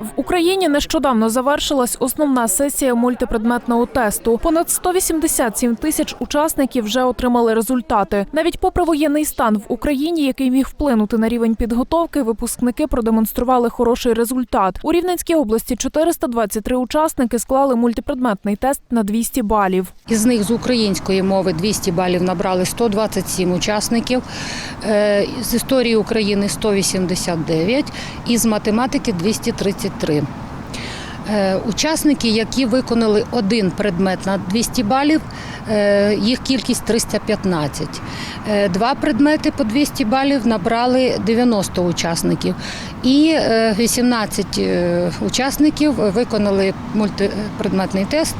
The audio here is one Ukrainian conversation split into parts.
В Україні нещодавно завершилась основна сесія мультипредметного тесту. Понад 187 тисяч учасників вже отримали результати. Навіть попри воєнний стан в Україні, який міг вплинути на рівень підготовки, випускники продемонстрували хороший результат. У Рівненській області 423 учасники склали мультипредметний тест на 200 балів. Із них з української мови 200 балів набрали 127 учасників, е, з історії України 189 і з математики 230. 33. Учасники, які виконали один предмет на 200 балів, е, їх кількість 315. Е, Два предмети по 200 балів набрали 90 учасників. І е, 18 е, учасників виконали мультипредметний тест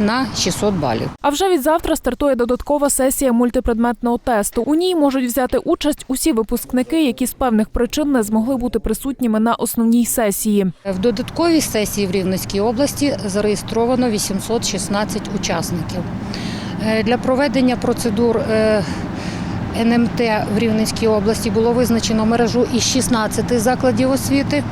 е, на 600 балів. А вже від завтра стартує додаткова сесія мультипредметного тесту. У ній можуть взяти участь усі випускники, які з певних причин не змогли бути присутніми на основній сесії. В додатковій сесії в Рівненській області зареєстровано 816 учасників. Е, Для проведення процедур е, НМТ в Рівненській області було визначено мережу із 16 закладів освіти.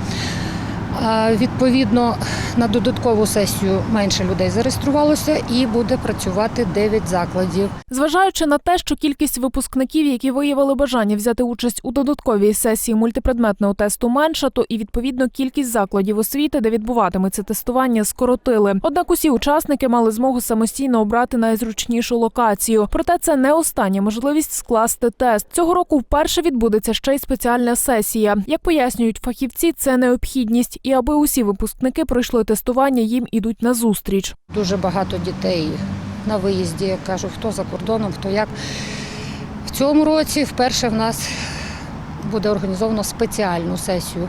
Відповідно, на додаткову сесію менше людей зареєструвалося і буде працювати 9 закладів. Зважаючи на те, що кількість випускників, які виявили бажання взяти участь у додатковій сесії мультипредметного тесту менша, то і відповідно кількість закладів освіти, де відбуватиметься тестування, скоротили. Однак усі учасники мали змогу самостійно обрати найзручнішу локацію. Проте це не остання можливість скласти тест. Цього року вперше відбудеться ще й спеціальна сесія. Як пояснюють фахівці, це необхідність, і аби усі випускники пройшли тестування, їм ідуть на зустріч. Дуже багато дітей на виїзді, як кажуть, хто за кордоном, хто як. В цьому році вперше в нас буде організовано спеціальну сесію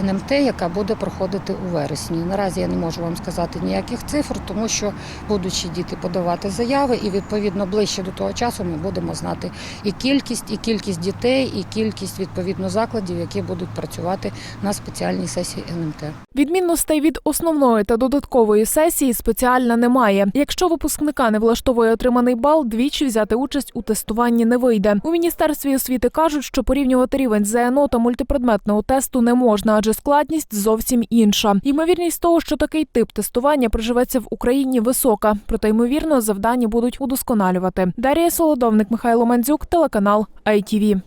НМТ, яка буде проходити у вересні. Наразі я не можу вам сказати ніяких цифр, тому що будучи діти подавати заяви, і відповідно ближче до того часу ми будемо знати і кількість, і кількість дітей, і кількість відповідно закладів, які будуть працювати на спеціальній сесії НМТ. Відмінностей від основної та додаткової сесії спеціальна немає. Якщо випускника не влаштовує отриманий бал, двічі взяти участь у тестуванні не вийде. У міністерстві освіти кажуть, що порівнювати рівень ЗНО та мультипредметного тесту не можна, адже складність зовсім інша. Ймовірність того, що такий тип тестування приживеться в Україні, висока. Проте ймовірно завдання будуть удосконалювати. Дарія Солодовник, Михайло Мандзюк, телеканал ITV.